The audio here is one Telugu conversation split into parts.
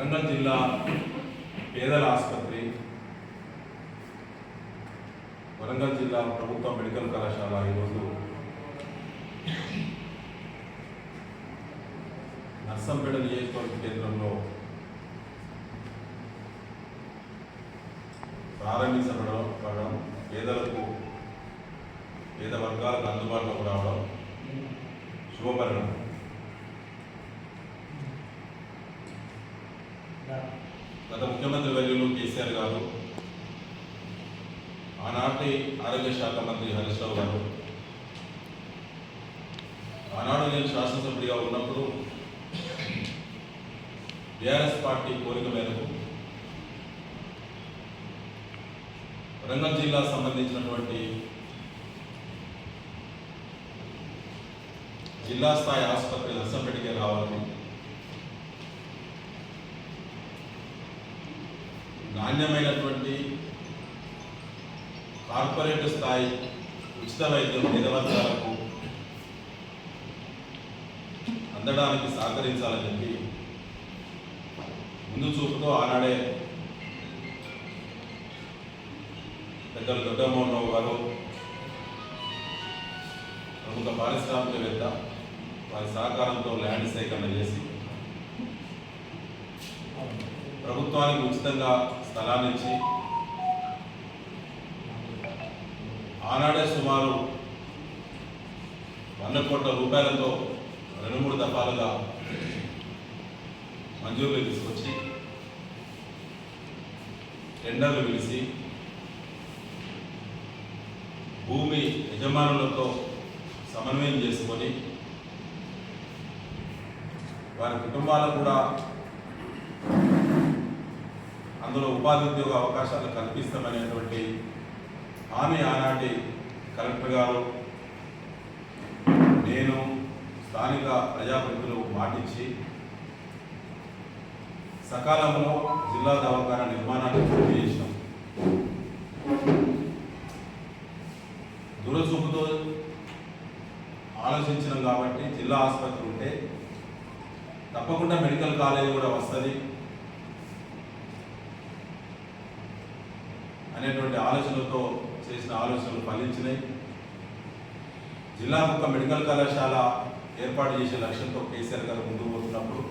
వరంగల్ జిల్లా పేదల ఆసుపత్రి వరంగల్ జిల్లా ప్రభుత్వ మెడికల్ కళాశాల ఈరోజు నర్సంపేట నియోజకవర్గ కేంద్రంలో ప్రారంభించబడడం పేదలకు పేద వర్గాలకు అందుబాటులోకి రావడం శుభపరిణామం. గత ముఖ్యమంత్రి వర్యులు కేసీఆర్ గారు ఆనాటి ఆరోగ్య శాఖ మంత్రి హరీష్ రావు గారు ఆనాడు నేను శాసనసభ్యుడిగా ఉన్నప్పుడు బీఆర్ఎస్ పార్టీ కోరిక మేరకు వరంగల్ జిల్లా సంబంధించినటువంటి జిల్లా స్థాయి ఆసుపత్రి నర్సంపేటకే రావాలని నాణ్యమైనటువంటి కార్పొరేట్ స్థాయి ఉచిత వైద్యం పేదవర్గాలకు అందడానికి సహకరించాలని చెప్పి ముందు చూపుతో ఆనాడే పెద్దలు దొడ్డమోహన్ రావు గారు ప్రముఖ పారిశ్రామికవేత్త వారి సహకారంతో ల్యాండ్ సేకరణ చేసి ప్రభుత్వానికి ఉచితంగా స్థలాన్ని ఆనాడే సుమారు వంద కోట్ల రూపాయలతో రెండు మూడు దఫాలుగా మంజూరులు తీసుకొచ్చి టెండర్లు పిలిచి భూమి యజమానులతో సమన్వయం చేసుకొని వారి కుటుంబాలకు కూడా అందులో ఉపాధి ఉద్యోగ అవకాశాలు కల్పిస్తామనేటువంటి హామీ ఆనాటి కలెక్టర్ గారు నేను స్థానిక ప్రజాప్రతినిధులు మాటించి సకాలంలో జిల్లా దవాఖాన నిర్మాణాన్ని పూర్తి చేసినాం. దురచూపుతో ఆలోచించినాం కాబట్టి జిల్లా ఆసుపత్రి ఉంటే తప్పకుండా మెడికల్ కాలేజ్ కూడా వస్తుంది. అనేటువంటి ఆలోచనలతో చేసిన ఆలోచనలు ఫలించినాయి జిల్లా ఒక మెడికల్ కళాశాల ఏర్పాటు చేసే లక్ష్యంతో కేసీఆర్ గారు ముందుకు పోతున్నప్పుడు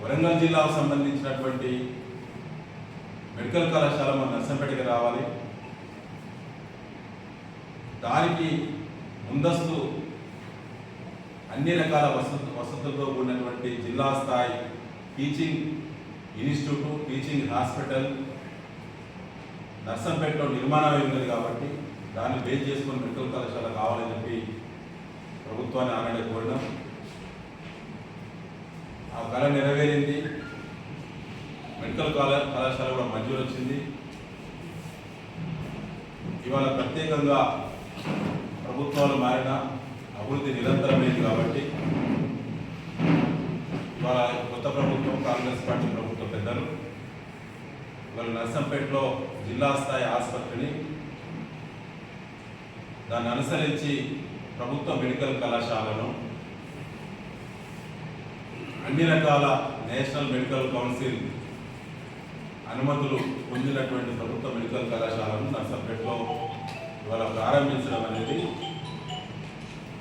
వరంగల్ జిల్లాకు సంబంధించినటువంటి మెడికల్ కళాశాల మన నర్సంపేటకి రావాలి. దానికి ముందస్తు అన్ని రకాల వసతు వసతులతో కూడినటువంటి జిల్లా స్థాయి టీచింగ్ ఇన్స్టిట్యూట్ టీచింగ్ హాస్పిటల్ నర్సంపేటలో నిర్మాణం అయింది కాబట్టి దాన్ని బేస్ చేసుకొని మెడికల్ కళాశాల కావాలని చెప్పి ప్రభుత్వాన్ని ఆనాడే కోరినాం. ఆ కళ నెరవేరింది. మెడికల్ కళా కళాశాల కూడా మంజూరు వచ్చింది. ఇవాళ ప్రత్యేకంగా ప్రభుత్వాలు మారిన అభివృద్ధి నిరంతరమైంది కాబట్టి ఇవాళ కొత్త ప్రభుత్వం కాంగ్రెస్ పార్టీ ప్రభుత్వ పెద్దలు ఇవాళ నర్సంపేటలో జిల్లా స్థాయి ఆసుపత్రిని దాన్ని అనుసరించి ప్రభుత్వ మెడికల్ కళాశాలను అన్ని రకాల నేషనల్ మెడికల్ కౌన్సిల్ అనుమతులు పొందినటువంటి ప్రభుత్వ మెడికల్ కళాశాలను నర్సంపేటలో ఇవాళ ప్రారంభించడం అనేది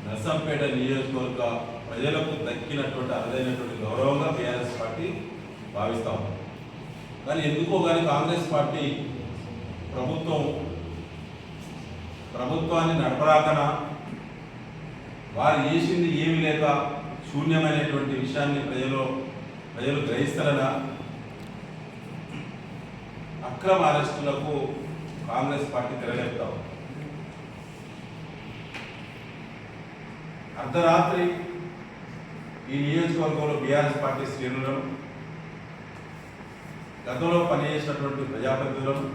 నర్సంపేట నియోజకవర్గ ప్రజలకు దక్కినటువంటి అరుదైనటువంటి గౌరవంగా బీఆర్ఎస్ పార్టీ భావిస్తాం కానీ ఎందుకో కానీ కాంగ్రెస్ పార్టీ ప్రభుత్వం ప్రభుత్వాన్ని నడపరాకన? వారు చేసింది ఏమీ లేక శూన్యమైనటువంటి విషయాన్ని ప్రజలు ప్రజలు గ్రహిస్తారనా అక్రమ అరెస్టులకు కాంగ్రెస్ పార్టీ తెరలేపుతాం అర్ధరాత్రి ఈ నియోజకవర్గంలో బీఆర్ఎస్ పార్టీ శ్రేణులను గతంలో పనిచేసినటువంటి ప్రజాప్రతినిధులను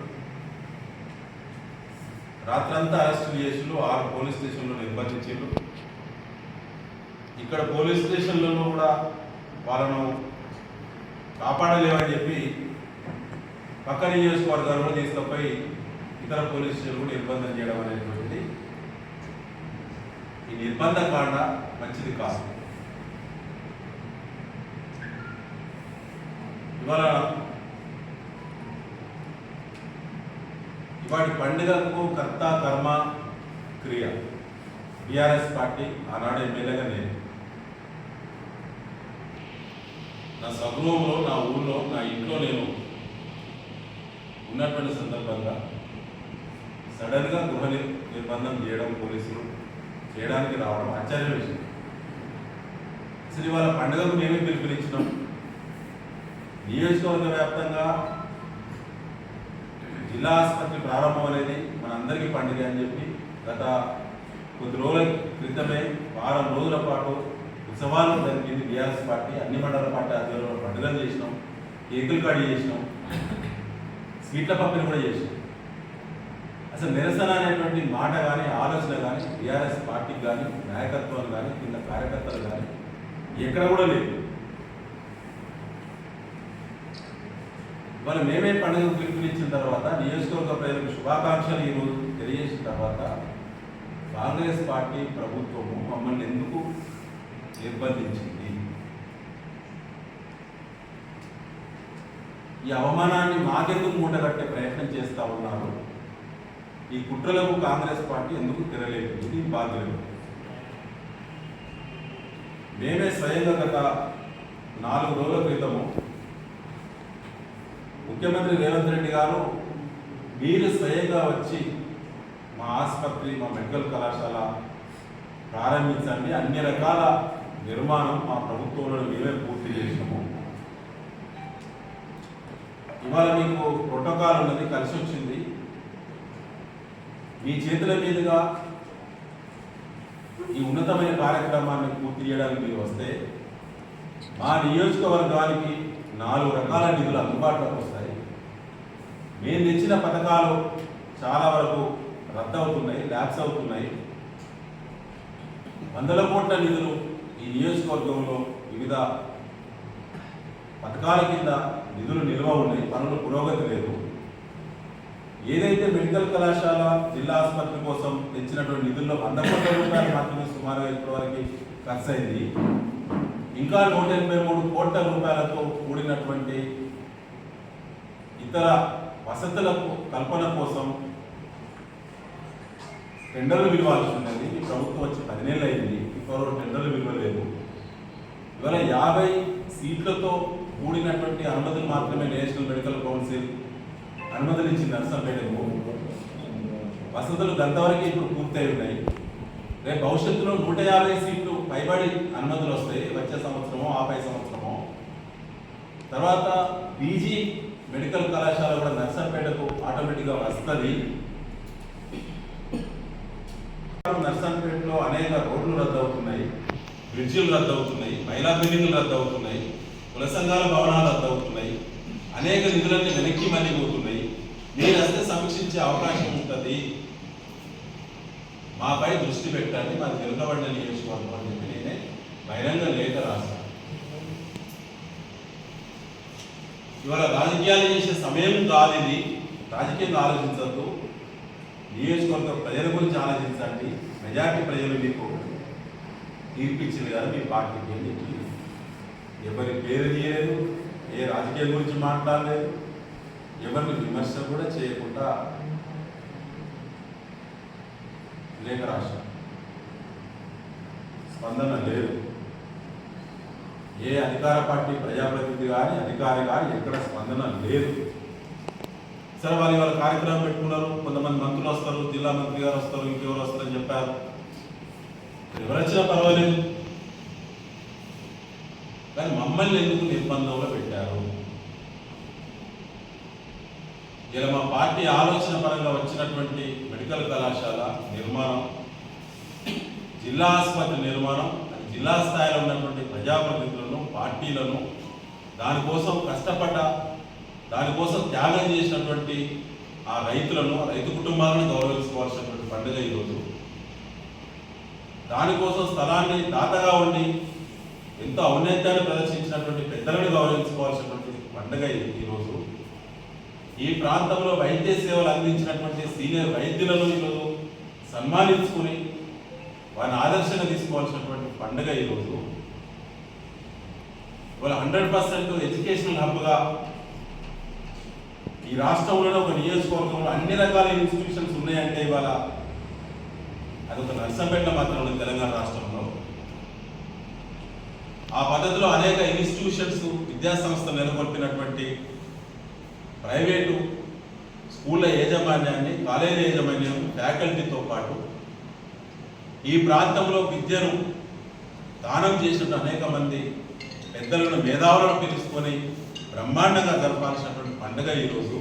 రాత్రంతా అరెస్టులు చేసిండ్రు ఆరు పోలీస్ స్టేషన్లో నిర్బంధించారు ఇక్కడ పోలీస్ స్టేషన్లలో కూడా వాళ్ళను కాపాడలేమని చెప్పి పక్క నియోజకవర్గాల్లో తీసుకుపోయి ఇతర పోలీస్ స్టేషన్లు నిర్బంధం చేయడం అనేటువంటిది ఈ నిర్బంధ కాండ మంచిది కాదు. ఇవాళ ఇవాటి పండుగకు కర్త కర్మ క్రియ. బీఆర్ఎస్ పార్టీ ఆనాడు ఎమ్మెల్యేగా నేను. నా స్వగృహంలో నా ఊళ్ళో నా ఇంట్లో నేను ఉన్నటువంటి సందర్భంగా సడన్గా గృహ నిర్బంధం చేయడం పోలీసులు చేయడానికి రావడం ఆశ్చర్య విషయం. అసలు ఇవాళ పండుగకు మేమే పిలుపునిచ్చినాం. నియోజకవర్గ వ్యాప్తంగా జిల్లా ఆసుపత్రి ప్రారంభం అనేది మనందరికీ పండుగ అని చెప్పి గత కొద్ది రోజుల క్రితమే వారం రోజుల పాటు ఉత్సవాలు జరిగింది బీఆర్ఎస్ పార్టీ అన్ని మండల పార్టీ ఆధ్వర్యంలో పండుగలు చేసినాం కేకులు కడి చేసినాం స్వీట్ల పంపిణీ కూడా చేసినాం. అసలు నిరసన అనేటువంటి మాట కానీ ఆలోచన కానీ బీఆర్ఎస్ పార్టీకి కానీ నాయకత్వం కానీ కింద కార్యకర్తలు కానీ ఎక్కడ కూడా లేదు. ఇవాళ మేమే పండుగ పిలుపునిచ్చిన తర్వాత నియోజకవర్గ ప్రజలకు శుభాకాంక్షలు ఈరోజు తెలియజేసిన తర్వాత కాంగ్రెస్ పార్టీ ప్రభుత్వము మమ్మల్ని ఎందుకు నిర్బంధించింది? ఈ అవమానాన్ని మాకెందుకు మూటగట్టే ప్రయత్నం చేస్తూ ఉన్నారు? ఈ కుట్రలకు కాంగ్రెస్ పార్టీ ఎందుకు తెరలేదు ఇది బాధ్యులు మేమే స్వయంగా గత నాలుగు రోజుల క్రితము ముఖ్యమంత్రి రేవంత్ రెడ్డి గారు మీరు స్వయంగా వచ్చి మా ఆసుపత్రి మా మెడికల్ కళాశాల ప్రారంభించండి. అన్ని రకాల నిర్మాణం మా ప్రభుత్వంలో మేమే పూర్తి చేసినాము. ఇవాళ మీకు ప్రోటోకాల్ ఉన్నది కలిసి వచ్చింది. మీ చేతుల మీదుగా ఈ ఉన్నతమైన కార్యక్రమాన్ని పూర్తి చేయడానికి మీరు వస్తే మా నియోజకవర్గానికి నాలుగు రకాల నిధులు అందుబాటులోకి వస్తాయి. మేము తెచ్చిన పథకాలు చాలా వరకు రద్దు అవుతున్నాయి ల్యాబ్స్ అవుతున్నాయి. వందల కోట్ల నిధులు ఈ నియోజకవర్గంలో వివిధ పథకాల కింద నిధులు నిల్వ ఉన్నాయి పనులు పురోగతి లేదు. ఏదైతే మెడికల్ కళాశాల జిల్లా ఆసుపత్రి కోసం తెచ్చినటువంటి నిధుల్లో వంద కోట్ల రూపాయలు మాత్రమే సుమారుగా ఇప్పటివరకు ఖర్చు అయింది. ఇంకా నూట ఎనభై మూడు కోట్ల రూపాయలతో కూడినటువంటి ఇతర వసతుల కల్పన కోసం టెండర్లు విలువాల్సి ఉన్నది ఈ ప్రభుత్వం వచ్చి పదినేళ్ళు అయింది. ఇంకొకరు టెండర్లు విలువలేదు ఇవాళ యాభై సీట్లతో కూడినటువంటి అనుమతులు మాత్రమే నేషనల్ మెడికల్ కౌన్సిల్ అనుమతులు ఇచ్చింది నర్సంపేటకు. వసతులు గంతవరకు ఇప్పుడు పూర్తయి ఉన్నాయి. రేపు భవిష్యత్తులో నూట యాభై సీట్లు పైబడి అనుమతులు వస్తాయి. వచ్చే సంవత్సరమో ఆపై సంవత్సరమో. తర్వాత పీజీ మెడికల్ కళాశాల కూడా నర్సంపేటకు ఆటోమేటిక్గా వస్తుంది. నర్సంపేటలో అనేక రోడ్లు రద్దు అవుతున్నాయి బ్రిడ్జిలు రద్దు అవుతున్నాయి మహిళా బిల్డింగ్లు రద్దు అవుతున్నాయి కుల సంఘాల భవనాలు రద్దు అవుతున్నాయి అనేక నిధులన్నీ వెనక్కి మళ్ళీ పోతున్నాయి మీరు వస్తే సమీక్షించే అవకాశం ఉంటుంది. మాపై దృష్టి పెట్టండి. మా తెలుగుబడిన నియోజకవర్గం అని చెప్పి నేనే బహిరంగ లేఖ రాశాను ఇవాళ రాజకీయాలు చేసే సమయం కాదు ఇది. రాజకీయం ఆలోచించద్దు. నియోజకవర్గ ప్రజల గురించి ఆలోచించండి. మెజార్టీ ప్రజలు మీకు తీర్పిచ్చింది కదా మీ పార్టీకి అని చెప్పి ఎవరి పేరు తీయలేదు ఏ రాజకీయం గురించి మాట్లాడలేదు ఎవరిని విమర్శ కూడా చేయకుండా లేఖ రాష్ట్రం. స్పందన లేదు. ఏ అధికార పార్టీ ప్రజాప్రతినిధి కానీ అధికారి కానీ ఎక్కడ స్పందన లేదు. సరే వాళ్ళు ఇవాళ కార్యక్రమం పెట్టుకున్నారు. కొంతమంది మంత్రులు వస్తారు జిల్లా మంత్రి గారు వస్తారు ఇంకెవరు వస్తారని చెప్పారు. ఎవరొచ్చినా పర్వాలేదు. కానీ మమ్మల్ని ఎందుకు నిర్బంధంలో పెట్టారు? ఇలా మా పార్టీ ఆలోచన పరంగా వచ్చినటువంటి మెడికల్ కళాశాల నిర్మాణం జిల్లా ఆసుపత్రి నిర్మాణం జిల్లా స్థాయిలో ఉన్నటువంటి ప్రజాప్రతినిధులను పార్టీలను దానికోసం కష్టపడ్డ దానికోసం త్యాగం చేసినటువంటి ఆ రైతులను రైతు కుటుంబాలను గౌరవించుకోవాల్సినటువంటి పండుగ ఈరోజు. దానికోసం స్థలాన్ని దాతగా ఉండి ఎంతో ఔన్నత్యాన్ని ప్రదర్శించినటువంటి పెద్దలను గౌరవించుకోవాల్సినటువంటి పండుగ ఈరోజు. ఈ ప్రాంతంలో వైద్య సేవలు అందించినటువంటి సీనియర్ వైద్యులను ఈరోజు సన్మానించుకుని వారిని ఆదర్శంగా తీసుకోవాల్సినటువంటి పండుగ ఈరోజు. ఇవాళ హండ్రెడ్ పర్సెంట్ ఎడ్యుకేషనల్ హబ్గా ఈ రాష్ట్రంలోనే ఒక నియోజకవర్గంలో అన్ని రకాల ఇన్స్టిట్యూషన్స్ ఉన్నాయంటే ఇవాళ అదొక నర్సంపేట మాత్రం ఉంది తెలంగాణ రాష్ట్రంలో. ఆ పద్ధతిలో అనేక ఇన్స్టిట్యూషన్స్ విద్యాసంస్థలు నెలకొల్పినటువంటి ప్రైవేటు స్కూళ్ళ యాజమాన్యాన్ని కాలేజీ యాజమాన్యం ఫ్యాకల్టీతో పాటు ఈ ప్రాంతంలో విద్యను దానం చేసిన అనేక మంది పెద్దలను మేధావులను పిలుచుకొని బ్రహ్మాండంగా జరపాల్సినటువంటి పండుగ ఈరోజు.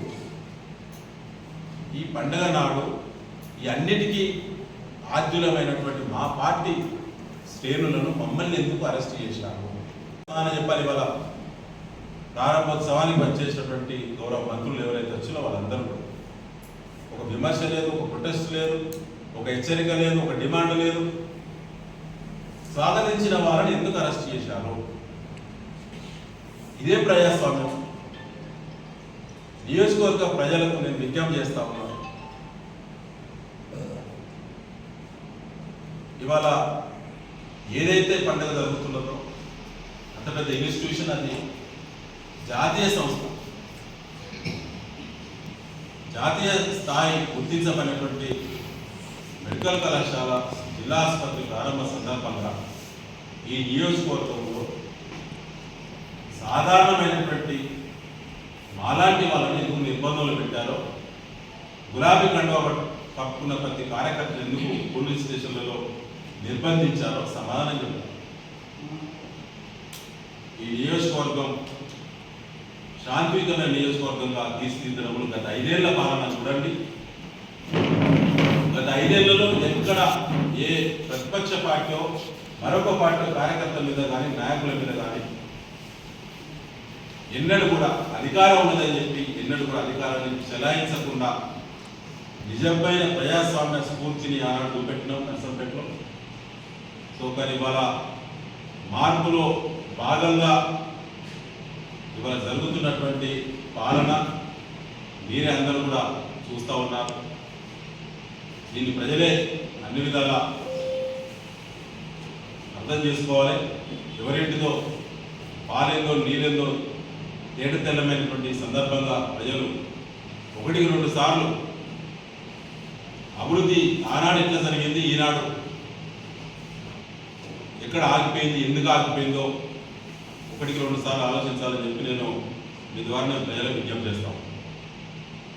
ఈ పండుగ నాడు ఈ అన్నిటికీ ఆద్యులమైనటువంటి మా పార్టీ శ్రేణులను మమ్మల్ని ఎందుకు అరెస్ట్ చేశారు? అని చెప్పాలి ఇవాళ ప్రారంభోత్సవానికి వచ్చేసినటువంటి గౌరవ మంత్రులు ఎవరైతే వచ్చినా వాళ్ళందరూ ఒక విమర్శ లేదు ఒక ప్రొటెస్ట్ లేదు. ఒక హెచ్చరిక లేదు ఒక డిమాండ్ లేదు. స్వాగతించిన వారిని ఎందుకు అరెస్ట్ చేశారు? ఇదే ప్రజాస్వామ్యం. నియోజకవర్గ ప్రజలకు నేను విజ్ఞప్తి చేస్తా ఉన్నాను ఇవాళ ఏదైతే పండుగ జరుగుతున్నదో అంత పెద్ద ఇన్స్టిట్యూషన్ అది జాతీయ సంస్థ. జాతీయ స్థాయి గుర్తించబడినటువంటి మెడికల్ కళాశాల జిల్లా ఆసుపత్రి ప్రారంభ సందర్భంగా ఈ నియోజకవర్గంలో సాధారణమైనటువంటి మాలాంటి వాళ్ళని ఎందుకు నిర్బంధంలో పెట్టారో గులాబీ కండువా పట్- కప్పుకున్న ప్రతి కార్యకర్తలు ఎందుకు పోలీస్ స్టేషన్లలో నిర్బంధించారో సమాధానం చెప్పారు ఈ నియోజకవర్గం శాంతియుతమైన నియోజకవర్గంగా తీర్చిదిద్దడంలో గత ఐదేళ్ళ పాలన చూడండి. గత ఐదేళ్ళలో ఎక్కడ ఏ ప్రతిపక్ష పార్టీ మరొక పార్టీ కార్యకర్తల మీద కానీ నాయకుల మీద కానీ ఎన్నడూ కూడా అధికారం ఉన్నదని చెప్పి ఎన్నడూ కూడా అధికారాన్ని చెలాయించకుండా నిజమైన ప్రజాస్వామ్య స్ఫూర్తిని ఆనాడు చూపెట్టినాం పెట్టినాం. సో కానీ ఇవాళ మార్పులో భాగంగా ఇవాళ జరుగుతున్నటువంటి పాలన మీరే అందరూ కూడా చూస్తూ ఉన్నారు. దీన్ని ప్రజలే అన్ని విధాలా అర్థం చేసుకోవాలి. ఎవరింటిదో పాలేందో నీళ్ళేందో తేట తెల్లమైనటువంటి సందర్భంగా ప్రజలు ఒకటికి రెండు సార్లు అభివృద్ధి ఆనాడు ఎట్లా జరిగింది ఈనాడు ఎక్కడ ఆగిపోయింది ఎందుకు ఆగిపోయిందో ఒకటికి రెండు సార్లు ఆలోచించాలని చెప్పి నేను మీ ద్వారా ప్రజలకు విజ్ఞప్తి చేస్తాను